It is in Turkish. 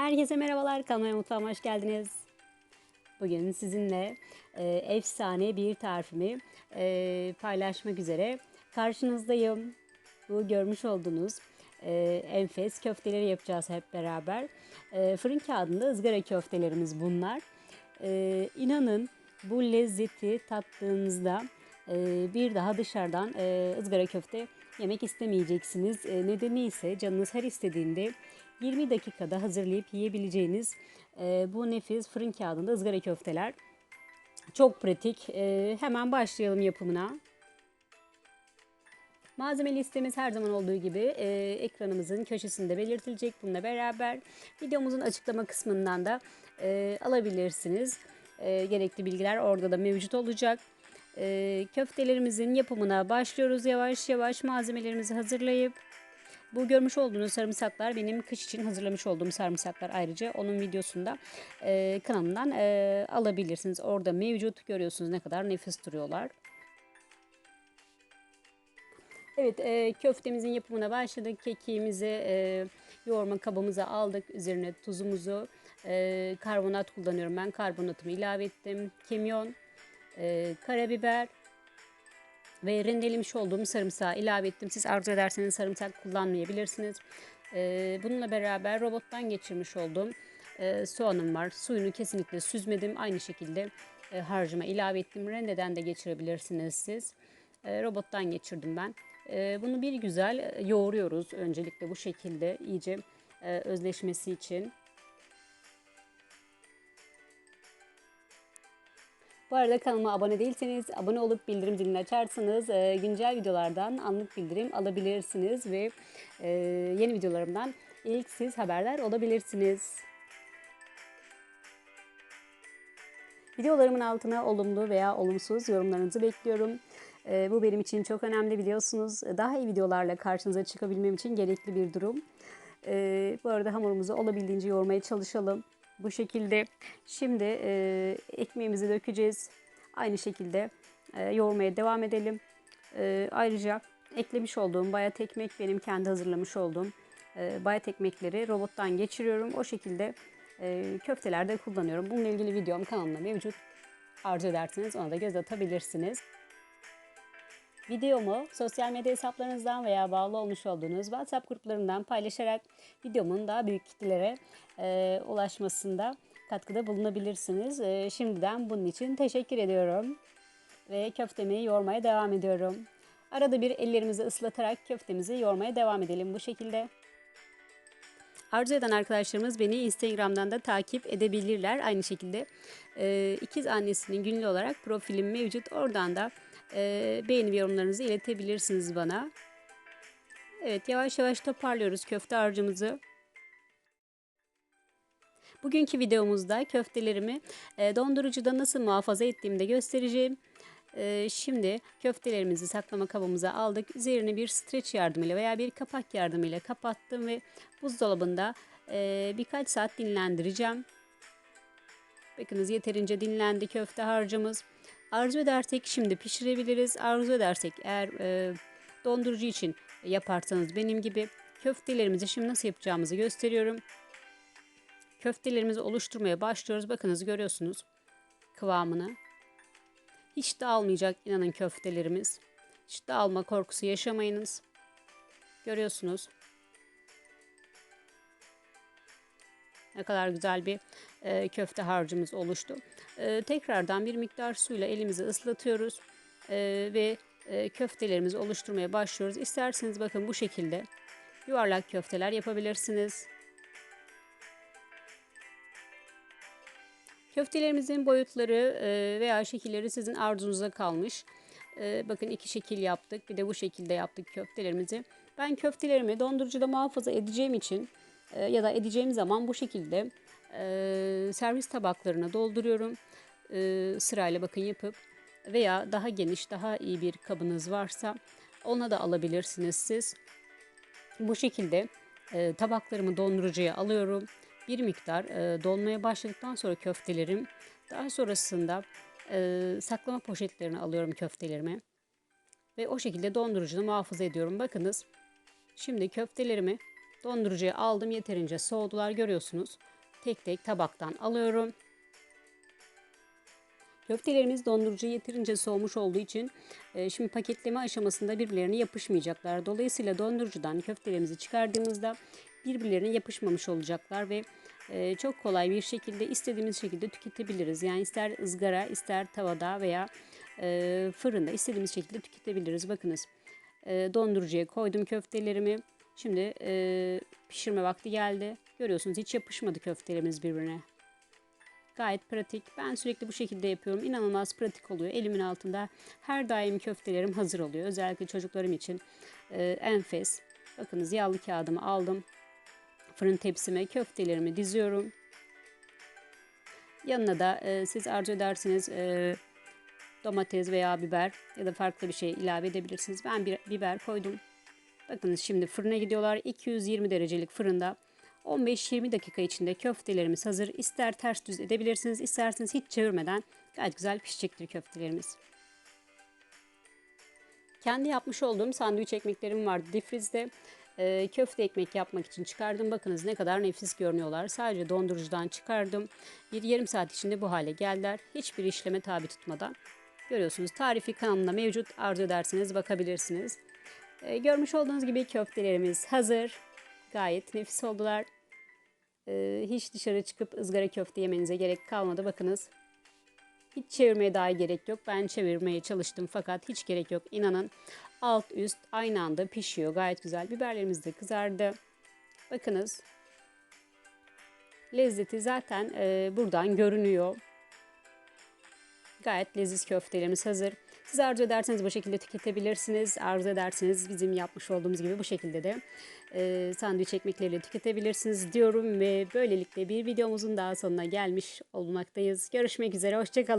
Herkese merhabalar, kanalıma mutfağıma hoş geldiniz. Bugün sizinle e, efsane bir tarifimi e, paylaşmak üzere karşınızdayım. Bu görmüş olduğunuz e, enfes köfteleri yapacağız hep beraber. E, fırın kağıdında ızgara köftelerimiz bunlar. E, inanın bu lezzeti tattığınızda e, bir daha dışarıdan e, ızgara köfte yemek istemeyeceksiniz. E, nedeni ise canınız her istediğinde 20 dakikada hazırlayıp yiyebileceğiniz e, bu nefis fırın kağıdında ızgara köfteler. Çok pratik. E, hemen başlayalım yapımına. Malzeme listemiz her zaman olduğu gibi e, ekranımızın köşesinde belirtilecek. Bununla beraber videomuzun açıklama kısmından da e, alabilirsiniz. E, gerekli bilgiler orada da mevcut olacak. E, köftelerimizin yapımına başlıyoruz yavaş yavaş malzemelerimizi hazırlayıp bu görmüş olduğunuz sarımsaklar benim kış için hazırlamış olduğum sarımsaklar ayrıca onun videosunda e, kanalımdan e, alabilirsiniz. Orada mevcut görüyorsunuz ne kadar nefis duruyorlar. Evet e, köftemizin yapımına başladık. Kekiğimizi e, yoğurma kabımıza aldık. Üzerine tuzumuzu, e, karbonat kullanıyorum ben. Karbonatımı ilave ettim. Kimyon, e, karabiber, ve rendelemiş olduğum sarımsağı ilave ettim. Siz arzu ederseniz sarımsak kullanmayabilirsiniz. Ee, bununla beraber robottan geçirmiş olduğum e, soğanım var. Suyunu kesinlikle süzmedim. Aynı şekilde e, harcıma ilave ettim. Rendeden de geçirebilirsiniz siz. E, robottan geçirdim ben. E, bunu bir güzel yoğuruyoruz öncelikle bu şekilde iyice özleşmesi için. Bu arada kanalıma abone değilseniz abone olup bildirim zilini açarsanız e, güncel videolardan anlık bildirim alabilirsiniz ve e, yeni videolarımdan ilk siz haberdar olabilirsiniz. Videolarımın altına olumlu veya olumsuz yorumlarınızı bekliyorum. E, bu benim için çok önemli biliyorsunuz. Daha iyi videolarla karşınıza çıkabilmem için gerekli bir durum. E, bu arada hamurumuzu olabildiğince yoğurmaya çalışalım. Bu şekilde şimdi e, ekmeğimizi dökeceğiz. Aynı şekilde e, yoğurmaya devam edelim. E, ayrıca eklemiş olduğum bayat ekmek benim kendi hazırlamış olduğum e, bayat ekmekleri robottan geçiriyorum. O şekilde e, köftelerde kullanıyorum. Bununla ilgili videom kanalımda mevcut. Arzu ederseniz ona da göz atabilirsiniz. Videomu sosyal medya hesaplarınızdan veya bağlı olmuş olduğunuz WhatsApp gruplarından paylaşarak videomun daha büyük kitlelere e, ulaşmasında katkıda bulunabilirsiniz. E, şimdiden bunun için teşekkür ediyorum. Ve köftemi yoğurmaya devam ediyorum. Arada bir ellerimizi ıslatarak köftemizi yoğurmaya devam edelim bu şekilde. Arzu eden arkadaşlarımız beni Instagram'dan da takip edebilirler. Aynı şekilde e, ikiz annesinin günlü olarak profilim mevcut. Oradan da e, beğeni ve yorumlarınızı iletebilirsiniz bana. Evet yavaş yavaş toparlıyoruz köfte harcımızı. Bugünkü videomuzda köftelerimi e, dondurucuda nasıl muhafaza ettiğimi de göstereceğim. E, şimdi köftelerimizi saklama kabımıza aldık. Üzerine bir streç yardımıyla veya bir kapak yardımıyla kapattım ve buzdolabında e, birkaç saat dinlendireceğim. Bakınız yeterince dinlendi köfte harcımız. Arzu edersek şimdi pişirebiliriz. Arzu edersek eğer e, dondurucu için yaparsanız benim gibi köftelerimizi şimdi nasıl yapacağımızı gösteriyorum. Köftelerimizi oluşturmaya başlıyoruz. Bakınız görüyorsunuz kıvamını. Hiç dağılmayacak inanın köftelerimiz. Hiç dağılma korkusu yaşamayınız. Görüyorsunuz. Ne kadar güzel bir e, köfte harcımız oluştu. E, tekrardan bir miktar suyla elimizi ıslatıyoruz e, ve e, köftelerimizi oluşturmaya başlıyoruz. İsterseniz bakın bu şekilde yuvarlak köfteler yapabilirsiniz. Köftelerimizin boyutları e, veya şekilleri sizin arzunuza kalmış. E, bakın iki şekil yaptık. Bir de bu şekilde yaptık köftelerimizi. Ben köftelerimi dondurucuda muhafaza edeceğim için e, ya da edeceğim zaman bu şekilde servis tabaklarına dolduruyorum. Sırayla bakın yapıp veya daha geniş, daha iyi bir kabınız varsa ona da alabilirsiniz siz. Bu şekilde tabaklarımı dondurucuya alıyorum bir miktar e, dolmaya başladıktan sonra köftelerim daha sonrasında e, saklama poşetlerini alıyorum köftelerimi ve o şekilde dondurucuda muhafaza ediyorum. Bakınız şimdi köftelerimi Dondurucuya aldım yeterince soğudular görüyorsunuz. Tek tek tabaktan alıyorum. Köftelerimiz dondurucu yeterince soğumuş olduğu için e, şimdi paketleme aşamasında birbirlerine yapışmayacaklar. Dolayısıyla dondurucudan köftelerimizi çıkardığımızda birbirlerine yapışmamış olacaklar ve e, çok kolay bir şekilde istediğimiz şekilde tüketebiliriz. Yani ister ızgara ister tavada veya e, fırında istediğimiz şekilde tüketebiliriz. Bakınız e, dondurucuya koydum köftelerimi. Şimdi e, pişirme vakti geldi. Görüyorsunuz hiç yapışmadı köftelerimiz birbirine. Gayet pratik. Ben sürekli bu şekilde yapıyorum. İnanılmaz pratik oluyor. Elimin altında her daim köftelerim hazır oluyor. Özellikle çocuklarım için e, enfes. Bakınız yağlı kağıdımı aldım. Fırın tepsime köftelerimi diziyorum. Yanına da e, siz arzu ederseniz e, domates veya biber ya da farklı bir şey ilave edebilirsiniz. Ben bir biber koydum. Bakınız şimdi fırına gidiyorlar. 220 derecelik fırında 15-20 dakika içinde köftelerimiz hazır. İster ters düz edebilirsiniz, isterseniz hiç çevirmeden gayet güzel pişecektir köftelerimiz. Kendi yapmış olduğum sandviç ekmeklerim vardı difrizde. Ee, köfte ekmek yapmak için çıkardım. Bakınız ne kadar nefis görünüyorlar. Sadece dondurucudan çıkardım. Bir yarım saat içinde bu hale geldiler. Hiçbir işleme tabi tutmadan. Görüyorsunuz tarifi kanalımda mevcut. Arzu ederseniz bakabilirsiniz. Ee, görmüş olduğunuz gibi köftelerimiz hazır. Gayet nefis oldular. Ee, hiç dışarı çıkıp ızgara köfte yemenize gerek kalmadı. Bakınız. Hiç çevirmeye dahi gerek yok. Ben çevirmeye çalıştım fakat hiç gerek yok. İnanın alt üst aynı anda pişiyor. Gayet güzel. Biberlerimiz de kızardı. Bakınız. Lezzeti zaten e, buradan görünüyor. Gayet leziz köftelerimiz hazır. Siz arzu ederseniz bu şekilde tüketebilirsiniz. Arzu ederseniz bizim yapmış olduğumuz gibi bu şekilde de e, sandviç ekmekleriyle tüketebilirsiniz diyorum ve böylelikle bir videomuzun daha sonuna gelmiş olmaktayız. Görüşmek üzere, hoşçakalın.